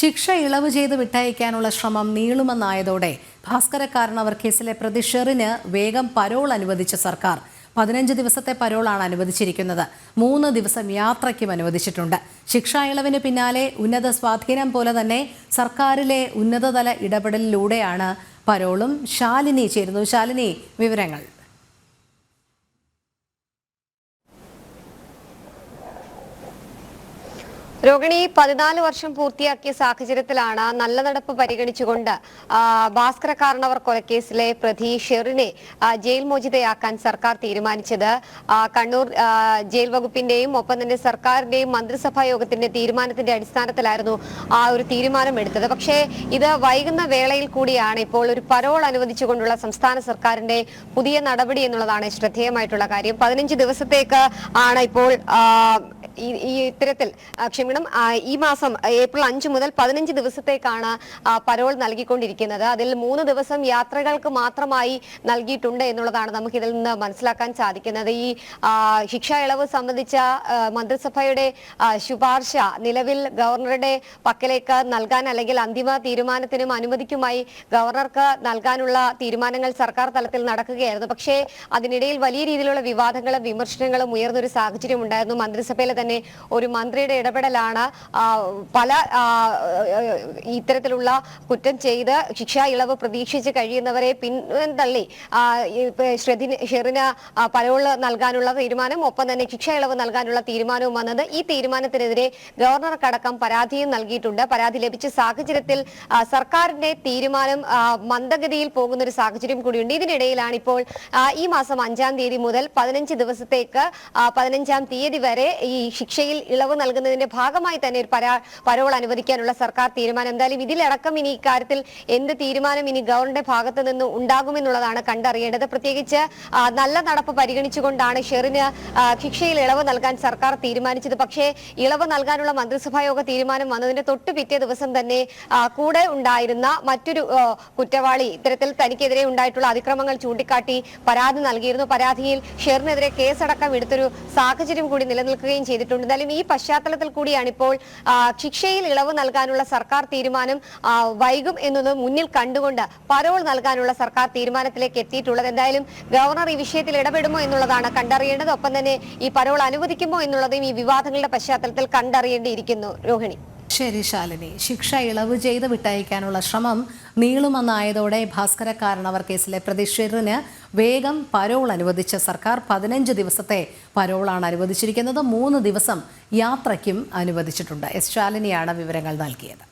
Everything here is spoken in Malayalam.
ശിക്ഷ ഇളവ് ചെയ്ത് വിട്ടയക്കാനുള്ള ശ്രമം നീളുമെന്നായതോടെ ഭാസ്കരക്കാരൻ അവർ കേസിലെ പ്രതി ഷെറിന് വേഗം പരോൾ അനുവദിച്ച സർക്കാർ. പതിനഞ്ച് ദിവസത്തെ പരോളാണ് അനുവദിച്ചിരിക്കുന്നത്. മൂന്ന് ദിവസം യാത്രയ്ക്കും അനുവദിച്ചിട്ടുണ്ട്. ശിക്ഷാ ഇളവിന് പിന്നാലെ ഉന്നത സ്വാധീനം പോലെ തന്നെ സർക്കാരിലെ ഉന്നതതല ഇടപെടലിലൂടെയാണ് പരോളും. ശാലിനി ചേരുന്നു. ശാലിനി വിവരങ്ങൾ. രോഹിണി പതിനാല് വർഷം പൂർത്തിയാക്കിയ സാഹചര്യത്തിലാണ് നല്ല നടപ്പ് പരിഗണിച്ചുകൊണ്ട് ഭാസ്കര കാരണവർ കൊലക്കേസിലെ പ്രതി ഷെറിനെ ജയിൽ മോചിതയാക്കാൻ സർക്കാർ തീരുമാനിച്ചത്. കണ്ണൂർ ജയിൽ വകുപ്പിന്റെയും ഒപ്പം തന്നെ സർക്കാരിന്റെയും മന്ത്രിസഭാ യോഗത്തിന്റെ തീരുമാനത്തിന്റെ അടിസ്ഥാനത്തിലായിരുന്നു ആ ഒരു തീരുമാനം എടുത്തത്. പക്ഷേ ഇത് വൈകുന്ന വേളയിൽ കൂടിയാണ് ഇപ്പോൾ ഒരു പരോൾ അനുവദിച്ചുകൊണ്ടുള്ള സംസ്ഥാന സർക്കാരിന്റെ പുതിയ നടപടി എന്നുള്ളതാണ് ശ്രദ്ധേയമായിട്ടുള്ള കാര്യം. പതിനഞ്ച് ദിവസത്തേക്ക് ആണ് ഇപ്പോൾ ഈ ഇത്തരത്തിൽ ക്ഷമിക്കണം ഈ മാസം ഏപ്രിൽ അഞ്ച് മുതൽ പതിനഞ്ച് ദിവസത്തേക്കാണ് പരോൾ നൽകിക്കൊണ്ടിരിക്കുന്നത്. അതിൽ മൂന്ന് ദിവസം യാത്രകൾക്ക് മാത്രമായി നൽകിയിട്ടുണ്ട് എന്നുള്ളതാണ് നമുക്ക് ഇതിൽ നിന്ന് മനസ്സിലാക്കാൻ സാധിക്കുന്നത്. ഈ ശിക്ഷാ ഇളവ് സംബന്ധിച്ച മന്ത്രിസഭയുടെ ശുപാർശ നിലവിൽ ഗവർണറുടെ പക്കലേക്ക് നൽകാൻ അല്ലെങ്കിൽ അന്തിമ തീരുമാനത്തിനും അനുമതിക്കുമായി ഗവർണർക്ക് നൽകാനുള്ള തീരുമാനങ്ങൾ സർക്കാർ തലത്തിൽ നടക്കുകയായിരുന്നു. പക്ഷേ അതിനിടയിൽ വലിയ രീതിയിലുള്ള വിവാദങ്ങളും വിമർശനങ്ങളും ഉയർന്നൊരു സാഹചര്യം ഉണ്ടായിരുന്നു മന്ത്രിസഭയിലെ തന്നെ ഒരു മന്ത്രിയുടെ ഇടപെടലാണ് പല ഇത്തരത്തിലുള്ള കുറ്റം ചെയ്ത് ശിക്ഷാ ഇളവ് പ്രതീക്ഷിച്ച് കഴിയുന്നവരെ പിന്തള്ളി ഷെറിന് പരോൾ നൽകാനുള്ള തീരുമാനം ഒപ്പം തന്നെ ശിക്ഷാ ഇളവ് നൽകാനുള്ള തീരുമാനവും വന്നത് ഈ തീരുമാനത്തിനെതിരെ ഗവർണർക്കടക്കം പരാതിയും നൽകിയിട്ടുണ്ട്. പരാതി ലഭിച്ച സാഹചര്യത്തിൽ സർക്കാരിന്റെ തീരുമാനം മന്ദഗതിയിൽ പോകുന്ന ഒരു സാഹചര്യം കൂടിയുണ്ട്. ഇതിനിടയിലാണ് ഇപ്പോൾ ഈ മാസം അഞ്ചാം തീയതി മുതൽ പതിനഞ്ച് ദിവസത്തേക്ക് പതിനഞ്ചാം തീയതി വരെ ഈ ശിക്ഷയിൽ ഇളവ് നൽകുന്നതിന്റെ ഭാഗമായി തന്നെ ഒരു പരാ പരോൾ അനുവദിക്കാനുള്ള സർക്കാർ തീരുമാനം. എന്തായാലും ഇതിലടക്കം ഇനി ഇക്കാര്യത്തിൽ എന്ത് തീരുമാനം ഇനി ഗവർണറുടെ ഭാഗത്ത് നിന്ന് ഉണ്ടാകുമെന്നുള്ളതാണ് കണ്ടറിയേണ്ടത്. പ്രത്യേകിച്ച് നല്ല നടപ്പ് പരിഗണിച്ചുകൊണ്ടാണ് ഷെറിന് ശിക്ഷയിൽ ഇളവ് നൽകാൻ സർക്കാർ തീരുമാനിച്ചത്. പക്ഷേ ഇളവ് നൽകാനുള്ള മന്ത്രിസഭായോഗ തീരുമാനം വന്നതിന്റെ തൊട്ട് പിറ്റേ ദിവസം തന്നെ കൂടെ ഉണ്ടായിരുന്ന മറ്റൊരു കുറ്റവാളി ഇത്തരത്തിൽ തനിക്കെതിരെ ഉണ്ടായിട്ടുള്ള അതിക്രമങ്ങൾ ചൂണ്ടിക്കാട്ടി പരാതി നൽകിയിരുന്നു. പരാതിയിൽ ഷെറിനെതിരെ കേസടക്കം എടുത്തൊരു സാഹചര്യം കൂടി നിലനിൽക്കുകയും ചെയ്തിട്ടുണ്ട്. എന്തായാലും ഈ പശ്ചാത്തലത്തിൽ കൂടിയാണ് ഇപ്പോൾ ശിക്ഷയിൽ ഇളവ് നൽകാനുള്ള സർക്കാർ തീരുമാനം വൈകും എന്നത് മുന്നിൽ കണ്ടുകൊണ്ട് പരോൾ നൽകാനുള്ള സർക്കാർ തീരുമാനത്തിലേക്ക് എത്തിയിട്ടുള്ളത്. എന്തായാലും ഗവർണർ ഈ വിഷയത്തിൽ ഇടപെടുമോ എന്നുള്ളതാണ് കണ്ടറിയേണ്ടത്. ഒപ്പം തന്നെ ഈ പരോൾ അനുവദിക്കുമോ എന്നുള്ളതും ഈ വിവാദങ്ങളുടെ പശ്ചാത്തലത്തിൽ കണ്ടറിയേണ്ടിയിരിക്കുന്നു. രോഹിണി. ശരി ശാലിനി ശിക്ഷ ഇളവ് ചെയ്ത് വിട്ടയക്കാനുള്ള ശ്രമം നീളുമെന്നായതോടെ ഭാസ്കരക്കാരനവർ കേസിലെ പ്രതിഷേധത്തിന് വേഗം പരോൾ അനുവദിച്ച സർക്കാർ പതിനഞ്ച് ദിവസത്തെ പരോളാണ് അനുവദിച്ചിരിക്കുന്നത്. മൂന്ന് ദിവസം യാത്രയ്ക്കും അനുവദിച്ചിട്ടുണ്ട്. എസ് ശാലിനിയാണ് വിവരങ്ങൾ നൽകിയത്.